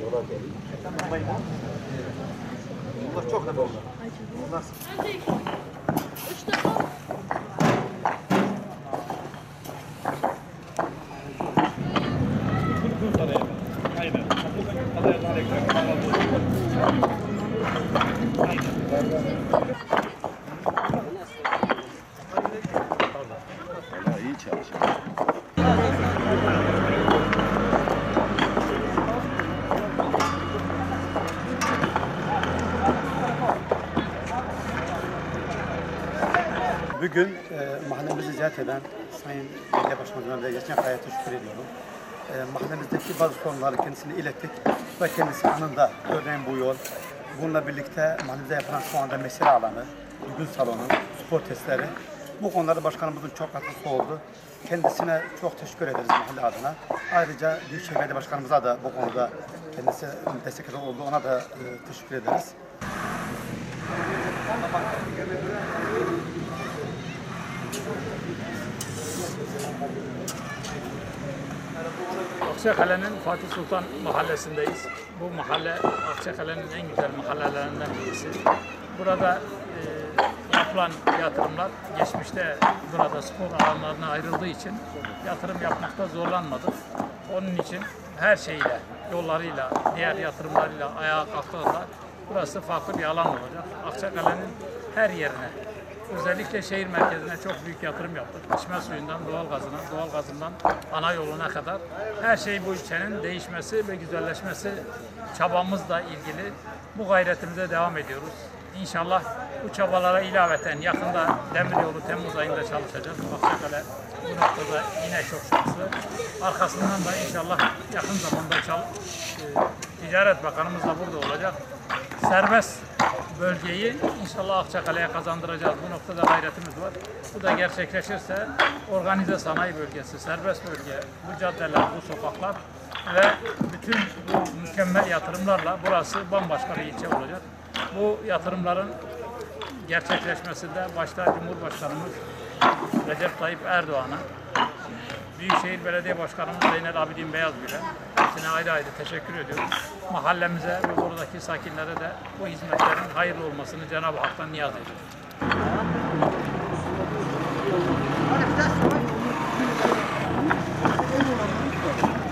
Европе. Ловчок надолго. У нас. Thank you. Bugün e, mahallemizi ziyaret eden Sayın Belediye Başkanı'na ve geçen hayata şükür ediyorum. E, mahallemizdeki bazı sorunları kendisine ilettik ve kendisi anında örneğin bu yol. Bununla birlikte mahallemizde yapılan şu anda mesire alanı, düğün salonu, spor testleri. Bu konularda başkanımızın çok katkısı oldu. Kendisine çok teşekkür ederiz mahalle adına. Ayrıca Büyükşehir Belediye Başkanımıza da bu konuda kendisi destek oldu. Ona da e, teşekkür ederiz. Akçakale'nin Fatih Sultan mahallesindeyiz. Bu mahalle Akçakale'nin en güzel mahallelerinden birisi. Burada e, yapılan yatırımlar geçmişte burada spor alanlarına ayrıldığı için yatırım yapmakta zorlanmadık. Onun için her şeyle, yollarıyla, diğer yatırımlarıyla ayağa kalktığında burası farklı bir alan olacak. Akçakale'nin her yerine Özellikle şehir merkezine çok büyük yatırım yaptık. İçme suyundan doğal gazına, doğal gazından ana yoluna kadar her şey bu ilçenin değişmesi ve güzelleşmesi çabamızla ilgili bu gayretimize devam ediyoruz. İnşallah bu çabalara ilaveten yakında demiryolu Temmuz ayında çalışacağız. Akçakale bu noktada yine çok şanslı. Arkasından da inşallah yakın zamanda çal, e, Ticaret Bakanımız da burada olacak. Serbest bölgeyi inşallah Akçakale'ye kazandıracağız. Bu noktada gayretimiz var. Bu da gerçekleşirse organize sanayi bölgesi, serbest bölge, bu caddeler, bu sokaklar ve bütün bu mükemmel yatırımlarla burası bambaşka bir ilçe olacak. Bu yatırımların gerçekleşmesinde başta Cumhurbaşkanımız Recep Tayyip Erdoğan'a, Büyükşehir Belediye Başkanımız Zeynel Abidin Beyazgül'e hepsine ayrı ayrı teşekkür ediyoruz. Mahallemize ve buradaki sakinlere de bu hizmetlerin hayırlı olmasını Cenab-ı Hak'tan niyaz ediyoruz.